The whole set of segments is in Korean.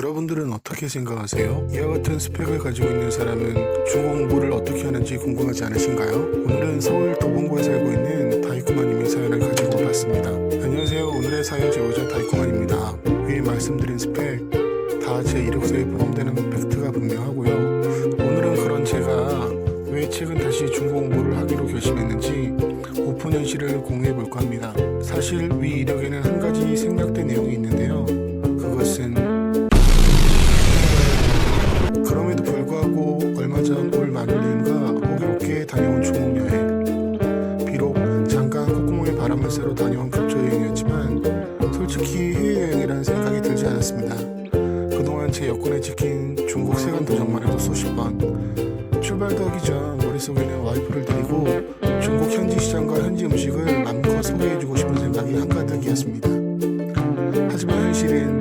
여러분들은 어떻게 생각하세요? 이와 같은 스펙을 가지고 있는 사람은 중국 공부를 어떻게 하는지 궁금하지 않으신가요? 오늘은 서울 도봉구에 살고 있는 다이쿠마님의 사연을 가지고 와봤습니다. 안녕하세요. 오늘의 사연 제보자 다이쿠만입니다. 위에 말씀드린 스펙 다 제 이력서에 포함되는 팩트가 분명하고요. 오늘은 그런 제가 왜 최근 다시 중국 공부를 하기로 결심했는지 오픈 현실을 공유해 볼까 합니다. 사실 위 이력에는 한 가지 생략된 내용이 있는데요. 그것은 쐬러 다녀온 급조 여행이었지만 솔직히 해외여행이라는 생각이 들지 않았습니다. 그동안 제 여권에 찍힌 중국 세관 도장만 해도 수십 번. 출발도 하기 전 머릿속에는 와이프를 데리고 중국 현지 시장과 현지 음식을 마음껏 소개해주고 싶은 생각이 한가득이었습니다. 하지만 현실은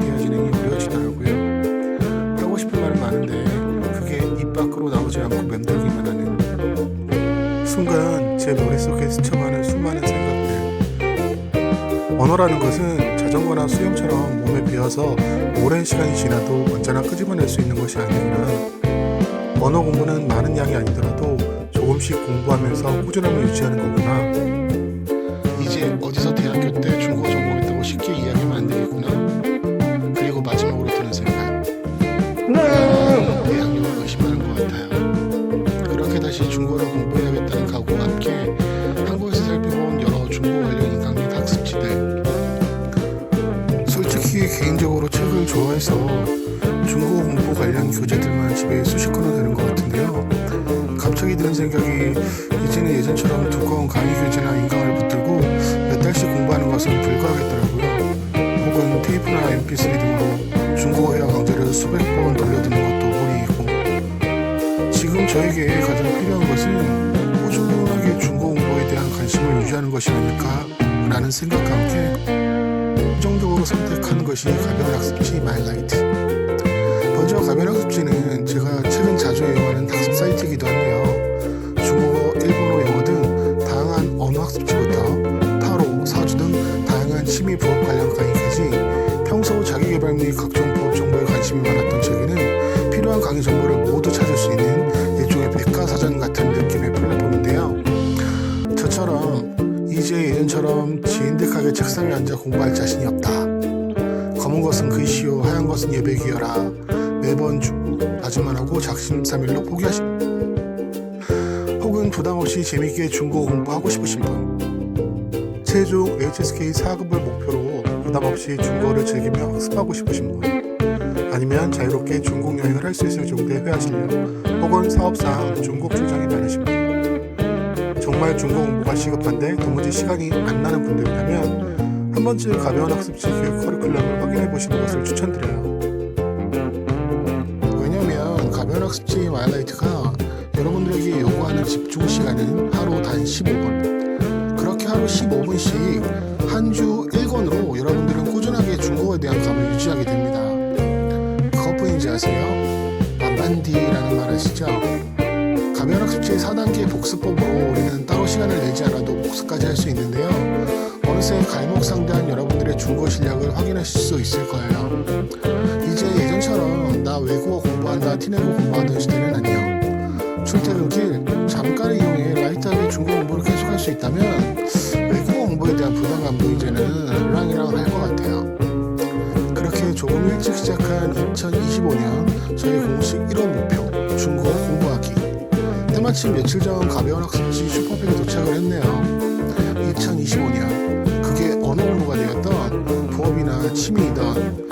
대화 진행이 어려워지더라고요. 하고 싶은 말은 많은데 그게 입 밖으로 나오지 않고 맴돌기만 하는 순간 제 머릿속에 스쳐가는 수많은 생각들 언어라는 것은 자전거나 수영처럼 몸에 배어서 오랜 시간이 지나도 언제나 끄집어낼 수 있는 것이 아니구나. 언어 공부는 많은 양이 아니더라도 조금씩 공부하면서 꾸준함을 유지하는 거구나. 이제 어디서 대학교 때쉽 개인적으로 책을 좋아해서 중국어 공부 관련 교재들만 집에 수십 권은 되는 것 같은데요. 갑자기 드는 생각이 이제는 예전처럼 두꺼운 강의 교재나 인강을 붙들고 몇 달씩 공부하는 것은 불가하겠더라고요. 혹은 테이프나 mp3 등으로 중국어 회화 강좌를 수백 번 돌려듣는 것도 무리이고 지금 저에게 가장 필요한 것은 꾸준하게 중국어 공부에 대한 관심을 유지하는 것이 아닐까 라는 생각과 함께 선택한 것이 가변 학습지 마일라이트. 먼저 가변 학습지는 제가 최근 자주 이용하는 학습 사이트이기도 한데요. 중국어, 일본어, 영어 등 다양한 언어 학습지부터 타로, 사주 등 다양한 취미 부업 관련 강의까지 평소 자기개발 및 각종 부업 정보에 관심이 많았던 제게는 필요한 강의 정보 책상에 앉아 공부할 자신이 없다. 검은 것은 글씨요, 하얀 것은 예배기여라. 매번 주 하고 작심삼일로 포기하시. 혹은 부담 없이 재밌게 중국어 공부하고 싶으신 분. 최종 HSK 4급을 목표로 부담 없이 중국어를 즐기며 학습하고 싶으신 분. 아니면 자유롭게 중국 여행을 할 수 있을 정도의 회화 실력, 혹은 사업상 중국 출장이 많으신 분. 정말 중국 공부가 시급한데 도무지 시간이 안 나는 분들이라면 한 번쯤 가벼운 학습지 교육 커리큘럼을 확인해 보시는 것을 추천드려요. 왜냐면 가벼운 학습지 마일라이트가 여러분들에게 요구하는 집중 시간은 하루 단 15분. 그렇게 하루 15분씩 한 주 1권으로 여러분들은 꾸준하게 중국어에 대한 감을 유지하게 됩니다. 그것뿐인지 아세요? 만반디라는 말 아시죠? 가변 학습지의 4단계 복습법으로 우리는 따로 시간을 내지 않아도 복습까지 할 수 있는데요. 어느새 갈목상대한 여러분들의 중국어 실력을 확인하실 수 있을 거예요. 이제 예전처럼 나 외국어 공부한다 티내고 공부하던 시대는 아니요. 출퇴근길 잠깐을 이용해 라이트하게 중국어 공부를 계속할 수 있다면 외국어 공부에 대한 부담감도 이제는 랑이랑 할 것 같아요. 그렇게 조금 일찍 시작한 2025년 저희 공식 1호 목표 중국어 공부하기 때마침 며칠 전 가벼운 학습지 슈퍼팩에 도착을 했네요. 2025년. 그게 언어 공부가 되었던 부업이나 취미이던